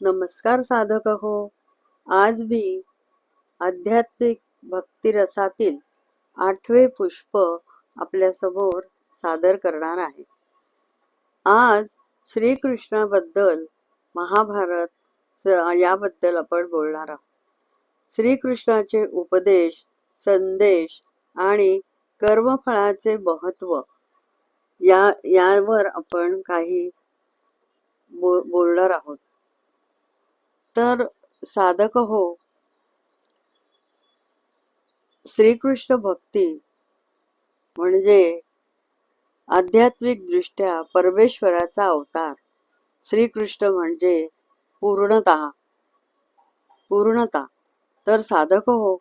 नमस्कार साधक हो आज मी आध्यात्मिक भक्तिरसातील आठवे पुष्प आपल्यासमोर सादर करणार आहे. आज श्रीकृष्णाबद्दल महाभारत याबद्दल आपण बोलणार आहोत. श्रीकृष्णाचे उपदेश संदेश आणि कर्मफळाचे महत्त्व या यावर आपण काही बो बोलणार आहोत. तर साधक हो. श्रीकृष्ण भक्ती म्हणजे आध्यात्मिक दृष्ट्या परमेश्वराचा अवतार. श्रीकृष्ण म्हणजे पूर्णता. पूर्णता. तर साधक हो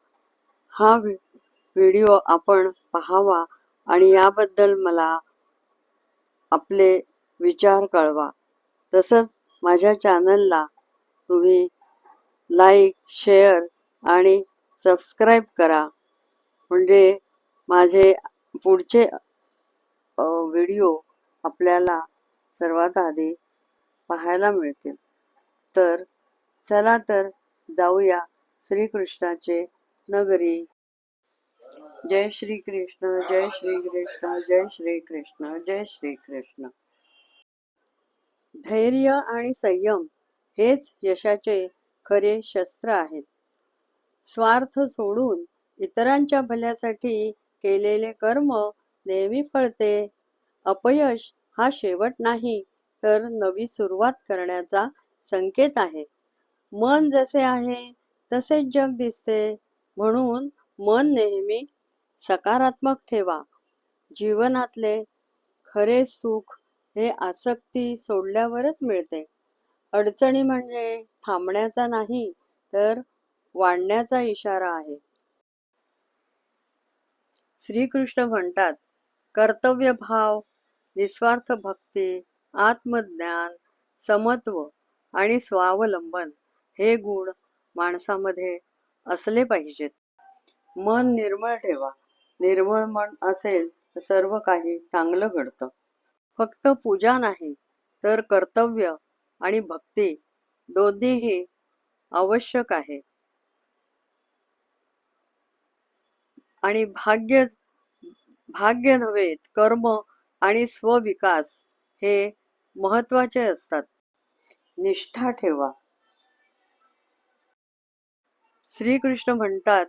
हा व्हिडिओ आपण पाहावा आणि याबद्दल मला आपले विचार कळवा. तसंच माझ्या चॅनलला तुम्ही लाईक शेअर आणि सबस्क्राईब करा. म्हणजे माझे पुढचे व्हिडिओ आपल्याला सर्वात आधी पाहायला मिळतील. तर चला तर जाऊया श्रीकृष्णाचे नगरी. जय श्री कृष्ण जय श्री कृष्ण जय श्री कृष्ण जय श्री कृष्ण धैर्य आणि संयम हेच यशाचे खरे शस्त्र आहेत. स्वार्थ सोडून इतरांच्या भल्यासाठी केलेले कर्म नेहमी फळते. अपयश हा शेवट नाही तर नवी सुरुवात करण्याचा संकेत आहे. मन जसे आहे तसेच जग दिसते. म्हणून मन नेहमी सकारात्मक ठेवा. जीवनातले खरे सुख हे आसक्ती सोडल्यावरच मिळते. अडचणी म्हणजे थांबण्याचा नाही तर वाढण्याचा इशारा आहे. श्रीकृष्ण म्हणतात कर्तव्य भाव निस्वार्थ भक्ती आत्मज्ञान समत्व आणि स्वावलंबन हे गुण माणसामध्ये असले पाहिजेत. मन निर्मळ ठेवा. निर्मळ मन असेल तर सर्व काही चांगलं घडतं. फक्त पूजा नाही तर कर्तव्य आणि भक्ती दोन्हीही आवश्यक आहे. आणि भाग्य भाग्य नव्हे कर्म आणि स्वविकास हे महत्त्वाचे असतात. निष्ठा ठेवा. श्रीकृष्ण म्हणतात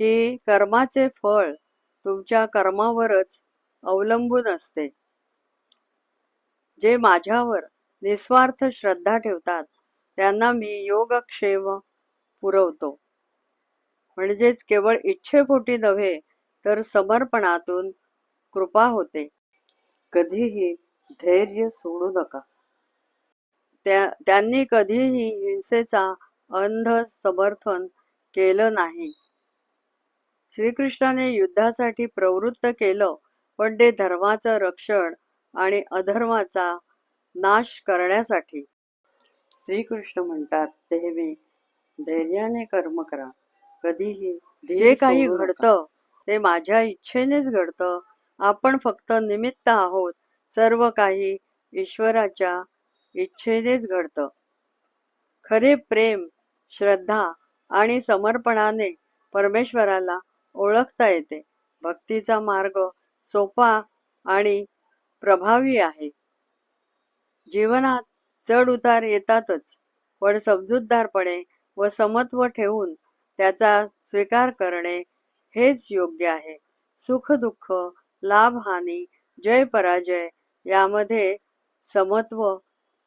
की कर्माचे फळ तुमच्या कर्मावरच अवलंबून असते. जे माझ्यावर निस्वार्थ श्रद्धा ठेवतात. त्यांना मी योगक्षेम पुरवतो. म्हणजेच केवळ इच्छेपोटी नव्हे तर समर्पणातून कृपा होते. कधीही धैर्य सोडू नका. त्या त्यांनी कधीही हिंसेचा अंध समर्थन केलं नाही. श्रीकृष्णाने युद्धासाठी प्रवृत्त केलं पण ते धर्माचं रक्षण आणि अधर्माचा नाश करण्यासाठी. श्रीकृष्ण म्हणतात नेहमी धैर्याने कर्म करा. कधीही जे काही घडतं ते माझ्या इच्छेनेच घडतं. आपण फक्त निमित्त आहोत. सर्व काही ईश्वराच्या इच्छेनेच घडतं. खरे प्रेम श्रद्धा आणि समर्पणाने परमेश्वराला ओळखता येते. भक्तीचा मार्ग सोपा आणि प्रभावी आहे. जीवनात चढ उतार येतातच. पण समजूतदारपणे व समत्व ठेवून त्याचा स्वीकार करणे हेच योग्य आहे. सुख दुःख लाभ हानी जय पराजय यामध्ये समत्व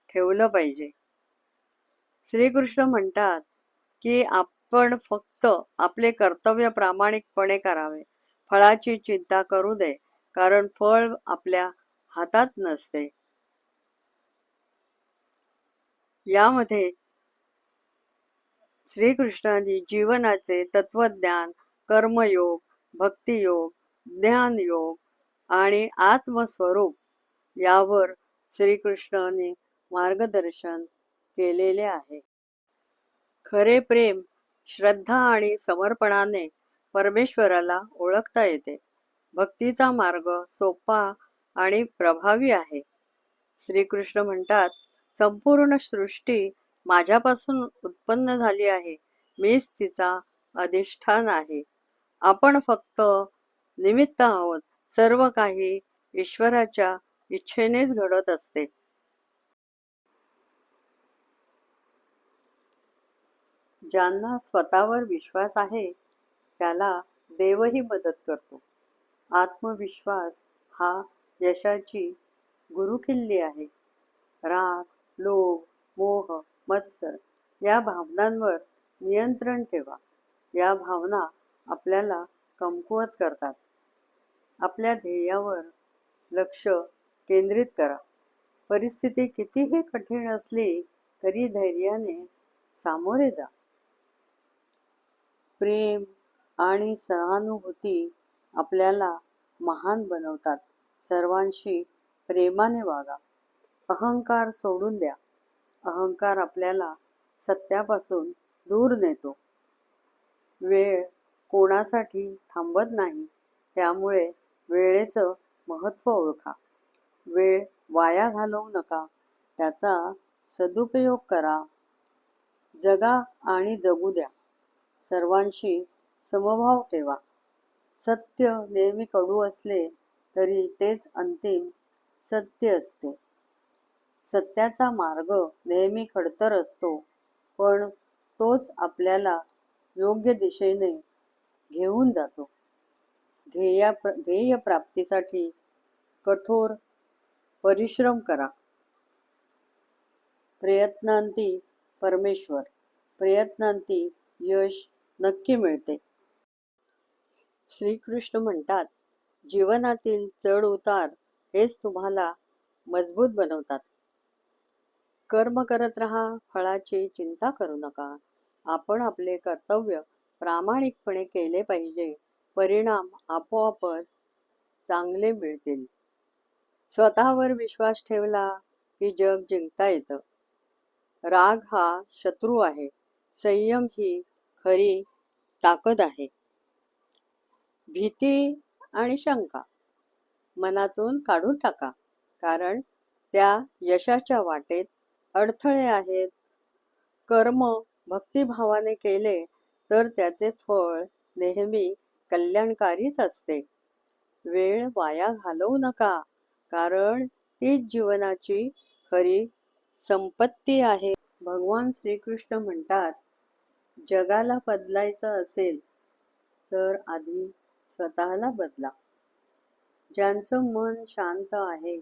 ठेवलं पाहिजे. श्रीकृष्ण म्हणतात की आपण फक्त आपले कर्तव्य प्रामाणिकपणे करावे. फळाची चिंता करू दे कारण फळ आपल्या हातात नसते. यामध्ये श्रीकृष्णाने जीवनाचे तत्वज्ञान कर्मयोग भक्तियोग ज्ञानयोग आणि आत्मस्वरूप यावर श्रीकृष्णाने मार्गदर्शन केलेले आहे. खरे प्रेम श्रद्धा आणि समर्पणाने परमेश्वराला ओळखता येते. भक्तीचा मार्ग सोपा आणि प्रभावी आहे. श्रीकृष्ण म्हणतात संपूर्ण सृष्टी माझ्यापासून उत्पन्न झाली आहे. मीच तिचा अधिष्ठान आहे. आपण फक्त निमित्त आहोत. सर्व काही ईश्वराच्या इच्छेनेच घडत असते. ज्यांना स्वतःवर विश्वास आहे त्याला देवही मदत करतो. आत्मविश्वास हा यशाची गुरुकिल्ली आहे. राग लोभ मोह मत्सर या भावनांवर नियंत्रण ठेवा. या भावना आपल्याला कमकुवत करतात. आपल्या ध्येयावर लक्ष केंद्रित करा. परिस्थिती कितीही कठीण असली तरी धैर्याने सामोरे जा. प्रेम आणि सहानुभूती आपल्याला महान बनवतात. सर्वांशी प्रेमाने वागा. अहंकार सोडून द्या. अहंकार आपल्याला सत्यापासून दूर नेतो. वेळ कोणासाठी थांबत नाही त्यामुळे वेळेचं महत्त्व ओळखा. वेळ वाया घालवू नका त्याचा सदुपयोग करा. जगा आणि जगू द्या. सर्वांशी समभाव ठेवा. सत्य नेहमी कडू असले तरी तेच अंतिम सत्य असते. सत्याचा मार्ग नेहमी खडतर असतो. पण तोच आपल्याला योग्य दिशेने घेऊन जातो. ध्येया ध्येय प्राप्तीसाठी कठोर परिश्रम करा. प्रयत्नांती परमेश्वर. प्रयत्नांती यश नक्की मिळते. श्रीकृष्ण म्हणतात जीवनातील चढ उतार हेच तुम्हाला मजबूत बनवतात. कर्म करत राहा फळाची चिंता करू नका. आपण आपले कर्तव्य प्रामाणिकपणे केले पाहिजे. परिणाम आपोआपच चांगले मिळतील. स्वतःवर विश्वास ठेवला की जग जिंकता येतं. राग हा शत्रू आहे. संयम ही खरी ताकद आहे. भीती आणि शंका मनातून काढून टाका. कारण त्या यशाच्या वाटेत अडथळे आहेत. कर्म भक्तिभावाने केले तर त्याचे फळ नेहमी कल्याणकारीच असते. वेळ वाया घालवू नका कारण तीच जीवनाची खरी संपत्ती आहे. भगवान श्रीकृष्ण म्हणतात जगाला बदलायचं असेल तर आधी स्वतःला बदला. ज्यांचं मन शांत आहे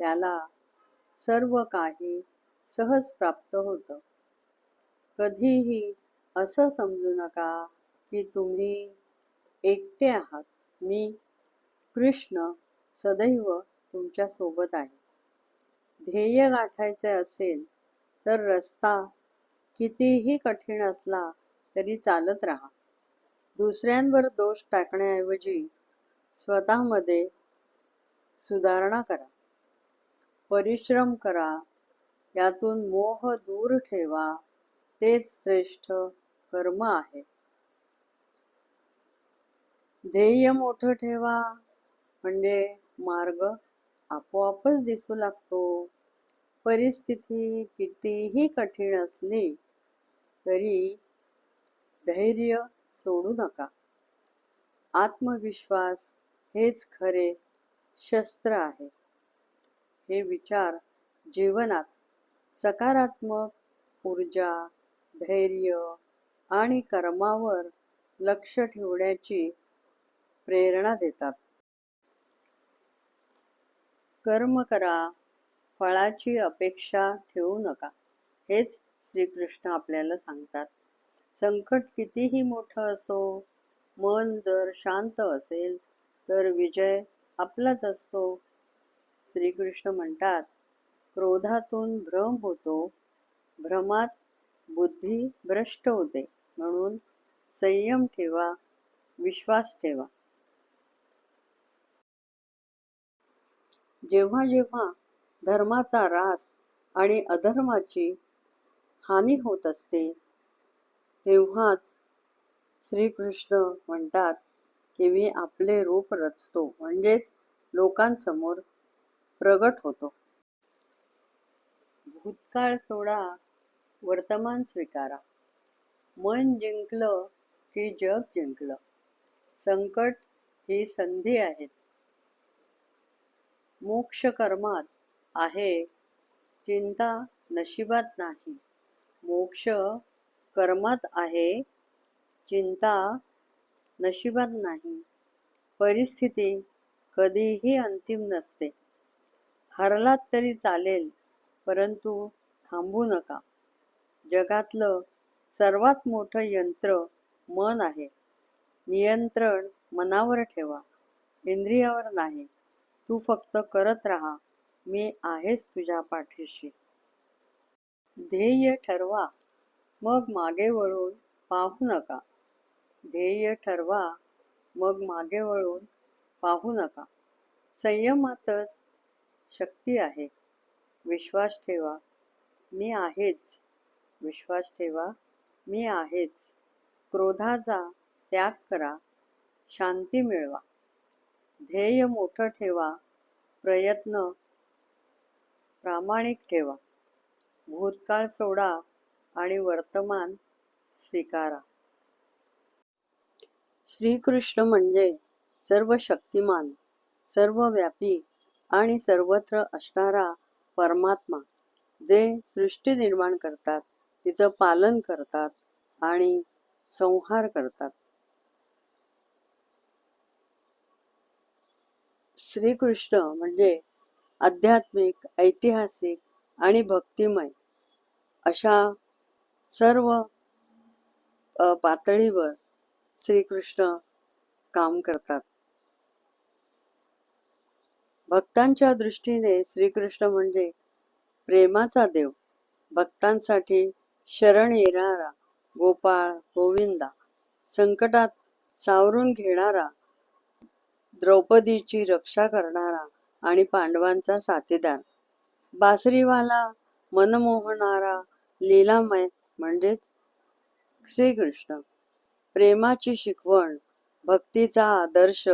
त्याला सर्व काही सहज प्राप्त होतं. कधीही असं समजू नका की तुम्ही एकटे आहात. मी कृष्ण सदैव तुमच्यासोबत आहे. ध्येय गाठायचे असेल तर रस्ता कितीही कठीण असला तरी चालत राहा. दुसऱ्यांवर दोष टाकण्याऐवजी स्वतःमध्ये सुधारणा करा. परिश्रम करा. यातून मोह दूर ठेवा. तेच श्रेष्ठ कर्म आहे. ध्येय मोठं ठेवा. म्हणजे मार्ग आपोआपच दिसू लागतो. परिस्थिती कितीही कठीण असली तरी धैर्य सोडू नका. आत्मविश्वास हेच खरे शस्त्र आहे. हे विचार जीवनात सकारात्मक ऊर्जा धैर्य आणि कर्मावर लक्ष ठेवण्याची प्रेरणा देतात. कर्म करा फळाची अपेक्षा ठेवू नका हेच श्रीकृष्ण आपल्याला सांगतात. संकट कितीही मोठं असो मन जर शांत असेल तर विजय आपलाच असतो. श्रीकृष्ण म्हणतात क्रोधातून भ्रम होतो भ्रमात बुद्धी भ्रष्ट होते. म्हणून संयम ठेवा विश्वास ठेवा. जेव्हा जेव्हा धर्माचा रास आणि अधर्माची हानी होत असते तेव्हाच श्रीकृष्ण म्हणतात की मी आपले रूप रचतो म्हणजेच लोकांसमोर प्रगट होतो. भूतकाळ सोडा वर्तमान स्वीकारा. मन जिंकलं की जग जिंकलं. संकट ही संधी आहेत. मोक्ष कर्मात आहे चिंता नशिबात नाही. मोक्ष कर्मात आहे चिंता नशिबात नाही. परिस्थिती कधीही अंतिम नसते. हरलात तरी चालेल परंतु थांबू नका. जगातलं सर्वात मोठं यंत्र मन आहे. नियंत्रण मनावर ठेवा. इंद्रियावर नाही. तू फक्त करत राहा. मी आहेच तुझ्या पाठीशी. ध्येय ठरवा. मग मागे वळून पाहू नका. ध्येय ठरवा. मग मागे वळून पाहू नका. संयमातच शक्ती आहे. विश्वास ठेवा. मी आहेच. विश्वास ठेवा. मी आहेच. क्रोधाचा त्याग करा. शांती मिळवा. ध्येय मोठं ठेवा. प्रयत्न प्रामाणिक ठेवा. भूतकाळ सोडा आणि वर्तमान स्वीकारा. श्रीकृष्ण म्हणजे सर्व शक्तिमान सर्वव्यापी आणि सर्वत्र असणारा परमात्मा जे सृष्टी निर्माण करतात तिचं पालन करतात आणि संहार करतात. श्रीकृष्ण म्हणजे आध्यात्मिक ऐतिहासिक आणि भक्तिमय अशा सर्व पातळीवर श्रीकृष्ण काम करतात. भक्तांच्या दृष्टीने श्रीकृष्ण म्हणजे प्रेमाचा देव. भक्तांसाठी शरण येणारा गोपाळ गोविंदा. संकटात सावरून घेणारा द्रौपदीची रक्षा करणारा आणि पांडवांचा साथीदार. बासरीवाला मनमोहणारा लीलामय म्हणजेच श्रीकृष्ण. प्रेमाची शिकवण भक्तीचा आदर्श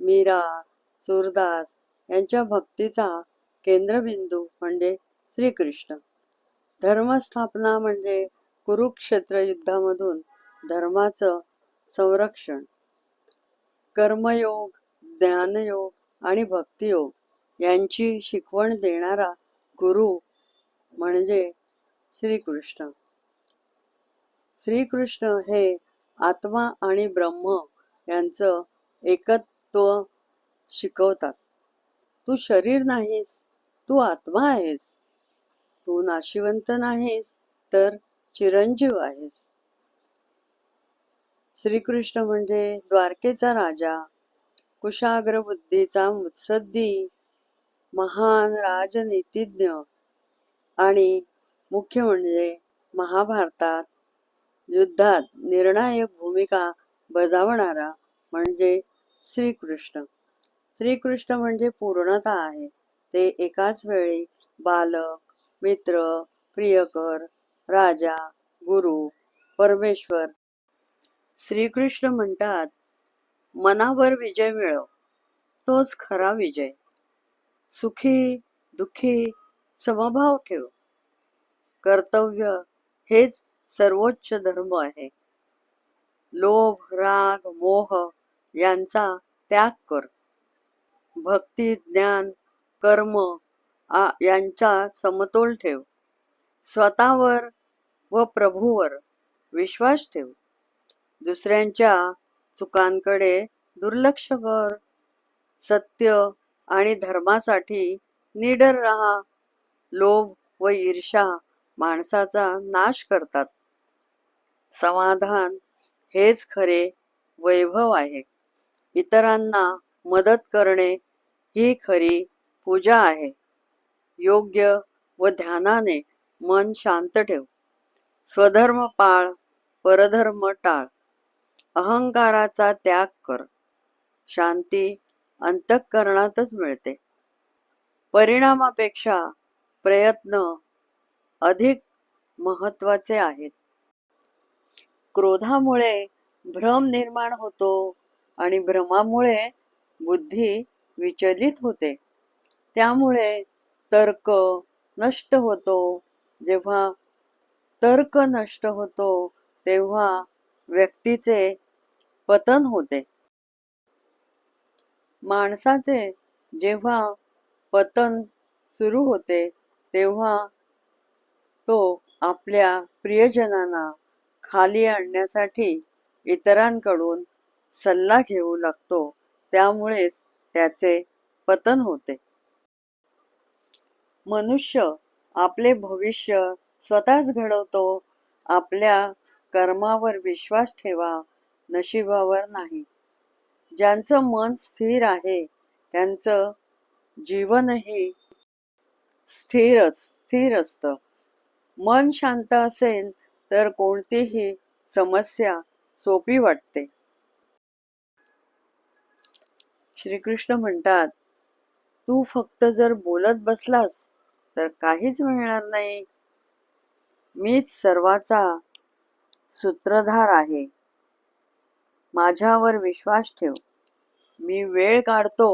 मीरा सूरदास यांच्या भक्तीचा केंद्रबिंदू म्हणजे श्रीकृष्ण. धर्मस्थापना म्हणजे कुरुक्षेत्र युद्धामधून धर्माचं संरक्षण. कर्मयोग ज्ञानयोग आणि भक्तियोग यांची शिकवण देणारा गुरु म्हणजे श्रीकृष्ण. श्रीकृष्ण हे आत्मा आणि ब्रह्म यांचं एकत्व शिकवतात. तू शरीर नाहीस तू आत्मा आहेस. तू नाशिवंत नाहीस तर चिरंजीव आहेस. श्रीकृष्ण म्हणजे द्वारकेचा राजा कुशाग्र बुद्धीचा मुत्सद्दी महान राजनीतिज्ञ आणि मुख्य म्हणजे महाभारतात युद्धात निर्णायक भूमिका बजावणारा म्हणजे श्रीकृष्ण. श्रीकृष्ण म्हणजे पूर्णता आहे. ते एकाच वेळी बालक मित्र प्रियकर राजा गुरु परमेश्वर श्रीकृष्ण म्हणतात मनावर विजय मिळव. तोच खरा विजय. सुखी दुःखी समभाव ठेव. कर्तव्य हेच सर्वोच्च धर्म आहे. लोभ राग मोह यांचा त्याग कर. भक्ती ज्ञान कर्म आ- यांचा समतोल ठेव. स्वतःवर व प्रभूवर विश्वास ठेव. दुसऱ्यांच्या चुकांकडे दुर्लक्ष कर. सत्य आणि धर्मासाठी निडर राहा. लोभ व ईर्षा माणसाचा नाश करतात. समाधान हेच खरे वैभव आहे. इतरांना मदत करणे ही खरी पूजा आहे. योग्य व ध्यानाने मन शांत ठेव. स्वधर्म पाळ परधर्म टाळ. अहंकाराचा त्याग कर. शांती अंतःकरणातच मिळते. परिणामापेक्षा प्रयत्न अधिक महत्त्वाचे आहेत. क्रोधामुळे भ्रम निर्माण होतो आणि भ्रमामुळे बुद्धी विचलित होते. त्यामुळे तर्क नष्ट होतो. जेव्हा तर्क नष्ट होतो तेव्हा व्यक्तीचे पतन होते. माणसाचे जेव्हा पतन सुरू होते तेव्हा तो आपल्या प्रियजनांना खाली आणण्यासाठी इतरांकडून सल्ला घेऊ लागतो. त्यामुळेच त्याचे पतन होते. मनुष्य आपले भविष्य स्वतःच घडवतो आपल्या कर्मावर विश्वास ठेवा नशिबावर नाही. ज्यांचं मन स्थिर आहे त्यांचं जीवनही स्थिरच स्थिर असतं. मन शांत असेल तर कोणतीही समस्या सोपी वाटते. श्रीकृष्ण म्हणतात तू फक्त जर बोलत बसलास तर काहीच मिळणार नाही. मीच सर्वाचा सूत्रधार आहे. माझ्यावर विश्वास ठेव. मी वेळ काढतो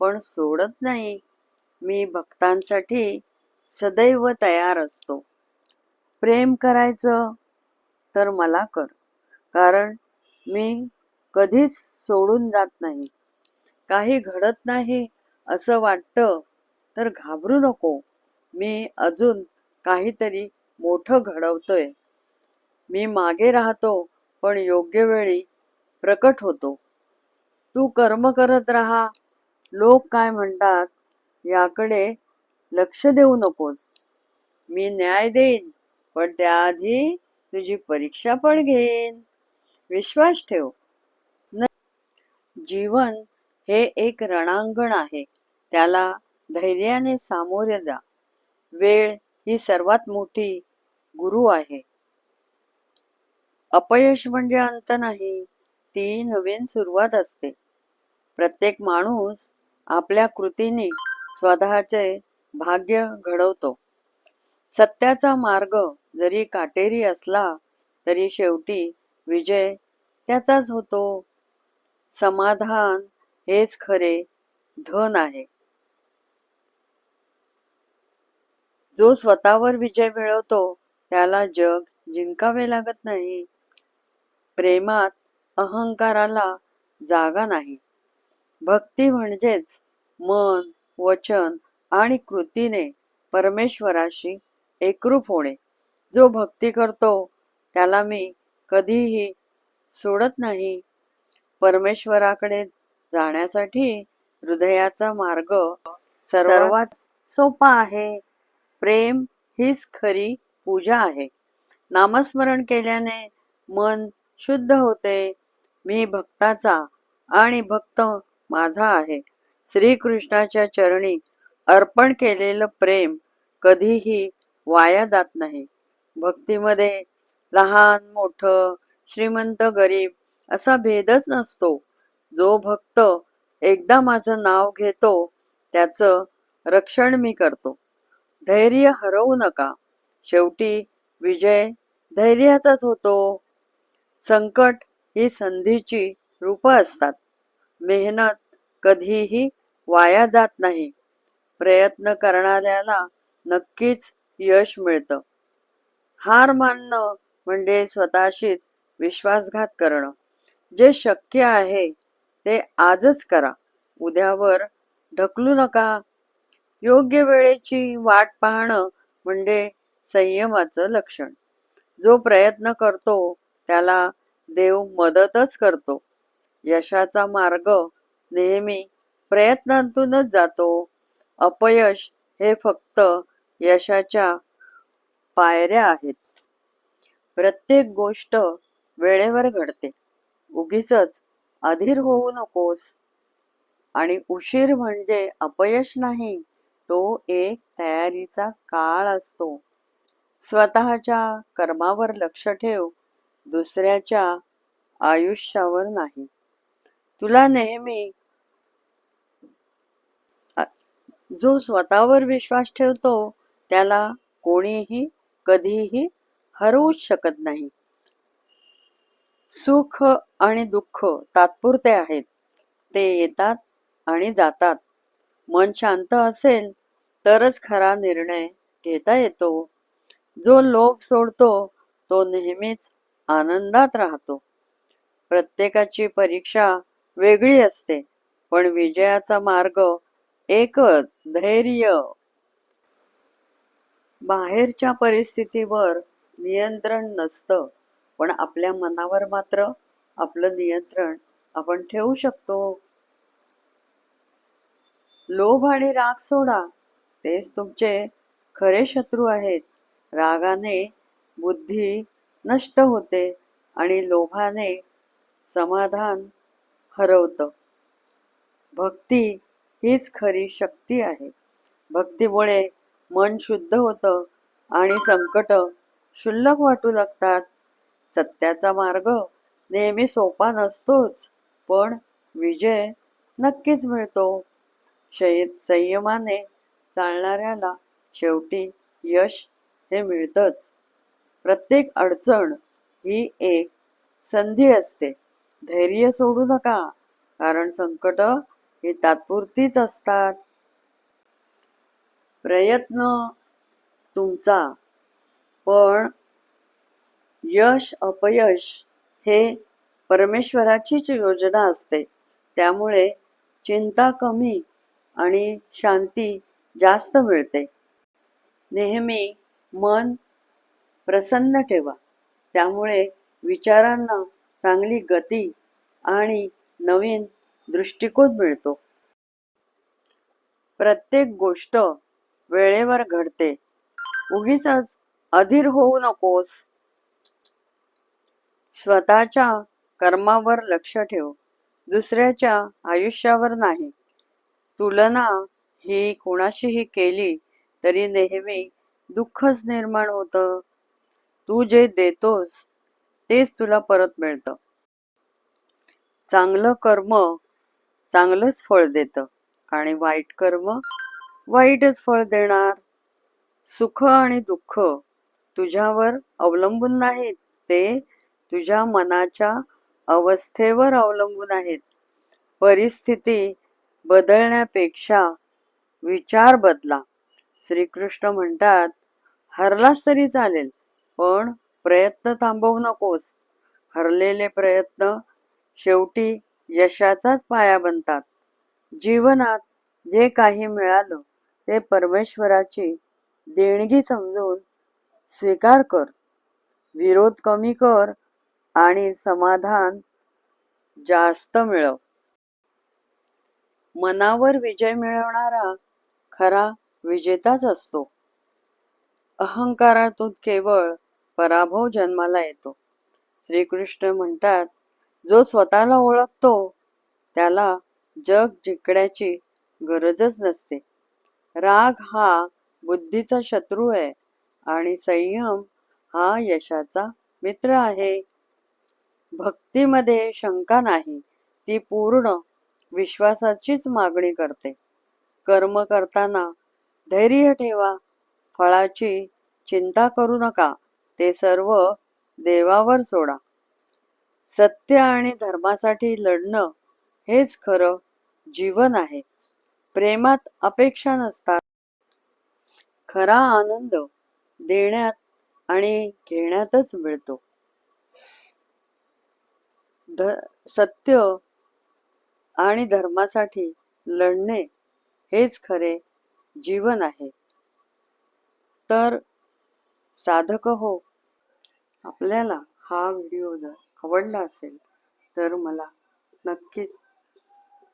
पण सोडत नाही. मी भक्तांसाठी सदैव तयार असतो. प्रेम करायचं तर मला कर कारण मी कधीच सोडून जात नाही. काही घडत नाही असं वाटतं तर घाबरू नको. मी अजून काहीतरी मोठं घडवतोय. मी मागे राहतो पण योग्य वेळी प्रकट होतो. तू कर्म करत राहा. लोक काय म्हणतात याकडे लक्ष देऊ नकोस. मी न्याय देईन पण त्याआधी तुझी परीक्षा पण घेईन. विश्वास ठेव. न जीवन हे एक रणांगण आहे. त्याला धैर्याने सामोरे जा. वेळ ही सर्वात मोठी गुरु आहे. अपयश म्हणजे अंत नाही ती नवीन सुरुवात असते. प्रत्येक माणूस आपल्या कृतीने स्वतःचे भाग्य घडवतो. सत्याचा मार्ग जरी काटेरी असला तरी शेवटी विजय त्याचाच होतो. समाधान हेच खरे धन आहे. जो स्वतःवर विजय मिळवतो त्याला जग जिंकावे लागत नाही. प्रेमात अहंकाराला जागा नाही. भक्ती म्हणजेच मन वचन आणि कृतीने परमेश्वराशी एकरूप होणे. जो भक्ती करतो त्याला मी कधीही सोडत नाही. परमेश्वराकडे जाण्यासाठी हृदयाचा मार्ग सर्वात सोपा आहे. प्रेम हीच खरी पूजा आहे. नामस्मरण केल्याने मन शुद्ध होते. मी भक्ताचा आणि भक्त माझा आहे. श्रीकृष्णाच्या चरणी अर्पण केलेलं प्रेम कधीही वाया जात नाही. भक्तीमध्ये लहान मोठं श्रीमंत गरीब असा भेदच नसतो. जो भक्त एकदा माझं नाव घेतो त्याचं रक्षण मी करतो. धैर्य हरवू नका. शेवटी विजय धैर्याचाच होतो. संकट ही संधीची रूप असतात. मेहनत कधीही वाया जात नाही. प्रयत्न करणाऱ्याला नक्कीच यश मिळतं. हार मानणं म्हणजे स्वतःशीच विश्वासघात करणं. जे शक्य आहे ते आजच करा. उद्यावर ढकलू नका. योग्य वेळेची वाट पाहणं म्हणजे संयमाचं लक्षण. जो प्रयत्न करतो त्याला देव मदतच करतो. यशाचा मार्ग नेहमी प्रयत्नांतूनच जातो. अपयश हे फक्त यशाच्या पायऱ्या आहेत. प्रत्येक गोष्ट वेळेवर घडते. उगीच अधीर होऊ नकोस. आणि उशीर म्हणजे अपयश नाही तो एक तयारीचा काळ असतो. स्वतःच्या कर्मावर लक्ष ठेव दुसऱ्याच्या आयुष्यावर नाही. तुला नेहमी जो स्वतःवर विश्वास ठेवतो त्याला कोणीही कधीही हरवूच शकत नाही. सुख आणि दुःख तात्पुरते आहेत. ते येतात आणि जातात. मन शांत असेल तरच खरा निर्णय घेता येतो. जो लोभ सोडतो तो नेहमीच आनंदात राहतो. प्रत्येकाची परीक्षा वेगळी असते पण विजयाचा मार्ग एकच धैर्य. बाहेरच्या परिस्थितीवर नियंत्रण नसतं. पण आपल्या मनावर मात्र आपलं नियंत्रण आपण ठेवू शकतो. लोभ आणि राग सोडा. तेच तुमचे खरे शत्रू आहेत. रागाने बुद्धी नष्ट होते आणि लोभाने समाधान हरवतं. भक्ती हीच खरी शक्ती आहे. भक्तीमुळे मन शुद्ध होतं आणि संकट क्षुल्लक वाटू लागतात. सत्याचा मार्ग नेहमी सोपा नसतोच पण विजय नक्कीच मिळतो. शय संयमाने चालणाऱ्याला शेवटी यश हे मिळतंच. प्रत्येक अडचण ही एक संधी असते. धैर्य सोडू नका कारण संकट ही तात्पुरतीच असतात. प्रयत्न तुमचा पण यश अपयश हे परमेश्वराचीच योजना असते. त्यामुळे चिंता कमी आणि शांती जास्त मिळते. नेहमी मन प्रसन्न ठेवा. त्यामुळे विचारांना चांगली गती आणि नवीन दृष्टिकोन मिळतो. प्रत्येक गोष्ट वेळेवर घडते. उगीच अधीर होऊ नकोस. स्वतःच्या कर्मावर लक्ष ठेव. दुसऱ्याच्या आयुष्यावर नाही. तुलना ही कोणाशीही केली तरी नेहमी दुःखच निर्माण होतं. तू जे देतोस तेच तुला परत मिळतं. चांगलं कर्म चांगलंच फळ देतं आणि वाईट कर्म वाईटच फळ देणार. सुख आणि दुःख तुझ्यावर अवलंबून नाहीत ते तुझ्या मनाच्या अवस्थेवर अवलंबून आहेत. परिस्थिती बदलण्यापेक्षा विचार बदला. श्रीकृष्ण म्हणतात हरलास तरी चालेल पण प्रयत्न थांबवू नकोस. हरलेले प्रयत्न शेवटी यशाचाच पाया बनतात. जीवनात जे काही मिळालं ते परमेश्वराची देणगी समजून स्वीकार कर. विरोध कमी कर आणि समाधान जास्त मिळव. मनावर विजय मिळवणारा खरा विजेताच असतो. अहंकारातून केवळ पराभव जन्माला येतो. श्रीकृष्ण म्हणतात जो स्वतःला ओळखतो त्याला जग जिंकण्याची गरजच नसते. राग हा बुद्धीचा शत्रू आहे आणि संयम हा यशाचा मित्र आहे. भक्तीमध्ये शंका नाही ती पूर्ण विश्वासाचीच मागणी करते. कर्म करताना धैर्य ठेवा फळाची चिंता करू नका ते सर्व देवावर सोडा. सत्य आणि धर्मासाठी लढणं हेच खरं जीवन आहे. प्रेमात अपेक्षा नसतात. खरा आनंद देण्यात आणि घेण्यातच मिळतो. ध सत्य आणि धर्मासाठी लढणे हेच खरे जीवन आहे. तर साधक हो आपल्याला हा व्हिडिओ जर आवडला असेल तर मला नक्कीच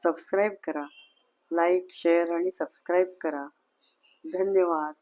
सबस्क्राईब करा लाईक शेअर आणि सबस्क्राईब करा. धन्यवाद.